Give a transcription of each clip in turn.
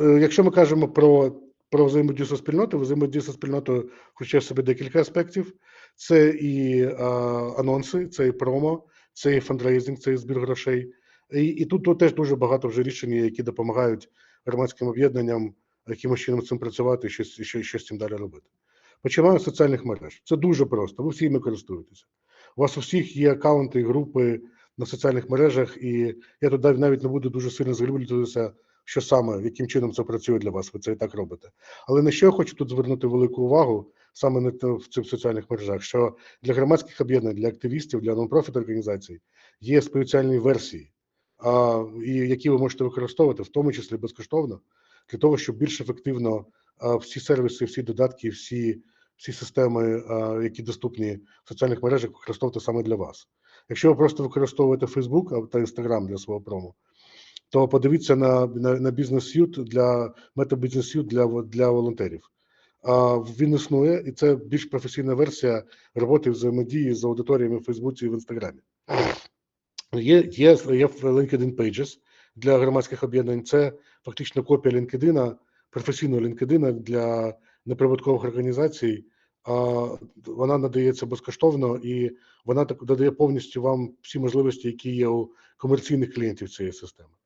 Е, Якщо ми кажемо про про взаємодію зі спільнотою, взаємодія зі спільнотою включає в себе декілька аспектів: це і а, анонси, це і промо, це і фандрейзинг, це і збір грошей. І і тут, тут теж дуже багато вже рішень, які допомагають громадським об'єднанням якимось чином цим працювати і щось, що, щось з цим далі робити. Починаємо з соціальних мереж. Це дуже просто. Ви всі ними користуєтеся. У вас у всіх є аккаунти, групи на соціальних мережах, і я тут навіть не буду дуже сильно заглиблюватися, що саме, яким чином це працює для вас. Ви це і так робите. Але на що я хочу тут звернути велику увагу саме на в цих соціальних мережах, що для громадських об'єднань, для активістів, для нон-профіт організацій є спеціальні версії, а, і які ви можете використовувати, в тому числі безкоштовно, для того, щоб більш ефективно а, всі сервіси, всі додатки, всі всі системи, які доступні в соціальних мережах, використовувати саме для вас. Якщо ви просто використовуєте Facebook та Instagram для свого промо, то подивіться на на, на бізнес-ют для мета-бізнес-ют для для волонтерів. А він існує, і це більш професійна версія роботи взаємодії з аудиторіями в Фейсбуці і в Інстаграмі. Є є, є LinkedIn Pages для громадських об'єднань. Це фактично копія LinkedIn, професійного LinkedIn для неприбуткових організацій. А, Вона надається безкоштовно і вона так додає повністю вам всі можливості, які є у комерційних клієнтів цієї системи.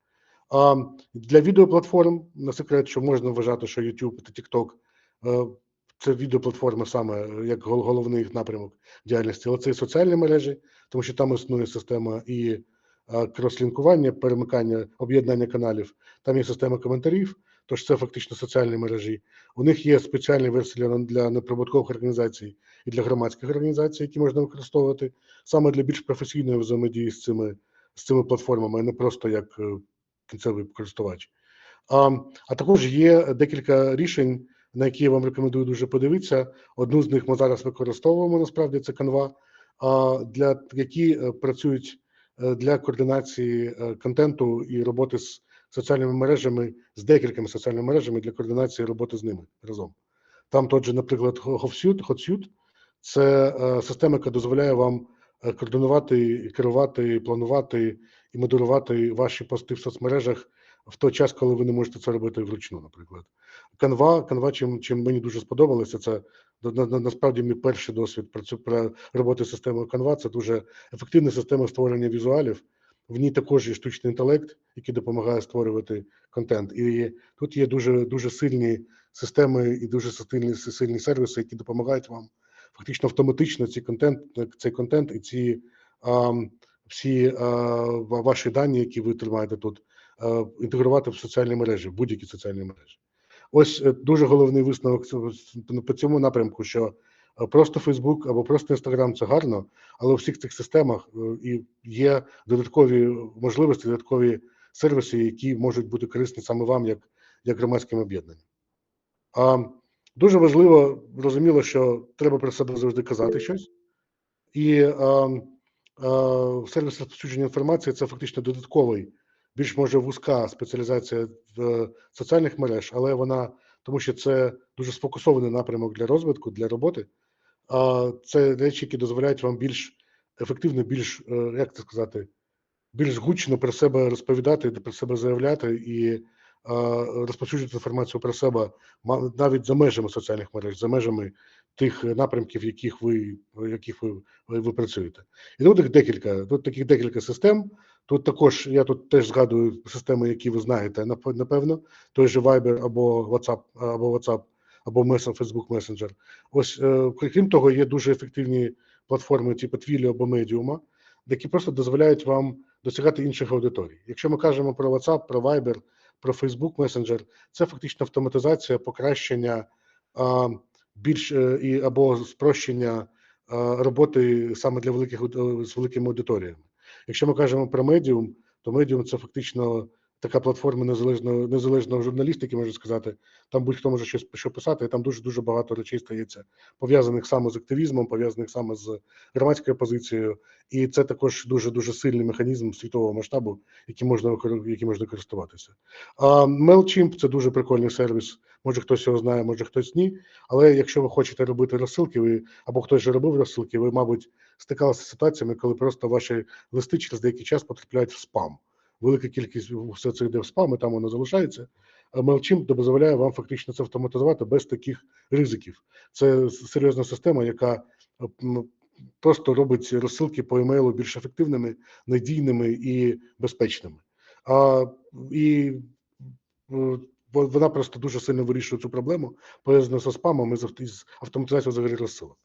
Для відеоплатформ на секрет, що можна вважати, що YouTube та TikTok е, це відеоплатформи саме як головний їх напрямок діяльності, але це і соціальні мережі, тому що там існує система і крослінкування, перемикання, об'єднання каналів, там є система коментарів. Тож це фактично соціальні мережі. У них є спеціальні версії для для неприбуткових організацій і для громадських організацій, які можна використовувати саме для більш професійної взаємодії з цими з цими платформами, а не просто як е, кінцевий користувач. А а також є декілька рішень, на які я вам рекомендую дуже подивитися. Одну з них ми зараз використовуємо насправді це Canva, для які е, працюють е, для координації контенту і роботи з соціальними мережами з декількома соціальними мережами для координації роботи з ними разом. Там тот же, наприклад, HotSuite, це е, система, яка дозволяє вам е, координувати, керувати, планувати і модерувати ваші пости в соцмережах в той час, коли ви не можете це робити вручну, наприклад. Canva, Canva чим чим мені дуже сподобалося, це на, на, насправді мій перший досвід про, про роботи системою Canva, це дуже ефективна система створення візуалів. В ній також є штучний інтелект, який допомагає створювати контент. І тут є дуже дуже сильні системи і дуже сильні сильні сервіси, які допомагають вам фактично автоматично ці контент, цей контент і ці а, всі а, ваші дані, які ви тримаєте тут, а, інтегрувати в соціальні мережі, в будь-які соціальні мережі. Ось е, дуже головний висновок по цьому напрямку, що Просто Фейсбук або просто Інстаграм це гарно, але у всіх цих системах е, і є додаткові можливості, додаткові сервіси, які можуть бути корисні саме вам, як як громадським об'єднанням. Дуже важливо, зрозуміло, що треба про себе завжди казати щось, і а, а, сервіс розповсюдження інформації це фактично додатковий, більш може вузька спеціалізація в соціальних мереж, але вона тому що це дуже сфокусований напрямок для розвитку, для роботи. А це речі, які дозволяють вам більш ефективно, більш е, як це сказати, більш гучно про себе розповідати, про себе заявляти і розповсюджувати інформацію про себе навіть за межами соціальних мереж, за межами тих напрямків, яких ви яких ви, ви, працюєте. І тут їх декілька. Тут таких декілька систем. Тут також я тут теж згадую системи, які ви знаєте, напевно, той же Viber або WhatsApp, або WhatsApp, або Facebook Messenger. Ось е, крім того, є дуже ефективні платформи, типу Twilio або Medium, які просто дозволяють вам досягати інших аудиторій. Якщо ми кажемо про WhatsApp, про Viber, про Facebook Messenger, це фактично автоматизація, покращення а, більш е, і або спрощення а, роботи саме для великих з великими аудиторіями. Якщо ми кажемо про медіум, то медіум – це фактично така платформа незалежного незалежного журналістики, можна сказати. Там будь-хто може щось що писати, і там дуже дуже багато речей стається пов'язаних саме з активізмом, пов'язаних саме з громадською позицією, і це також дуже дуже сильний механізм світового масштабу, яким можна яким можна користуватися. А MailChimp – це дуже прикольний сервіс. Може хтось його знає, може хтось ні. Але якщо ви хочете робити розсилки, ви або хтось вже робив розсилки, ви, мабуть, стикалися з ситуаціями, коли просто ваші листи через деякий час потрапляють в спам велика кількість все це йде в спам, і там воно залишається. MailChimp дозволяє вам фактично це автоматизувати без таких ризиків. Це серйозна система, яка е, просто робить розсилки по емейлу більш ефективними, надійними і безпечними. А, і е, вона просто дуже сильно вирішує цю проблему, пов'язану зі спамом і з автоматизацією взагалі розсилок.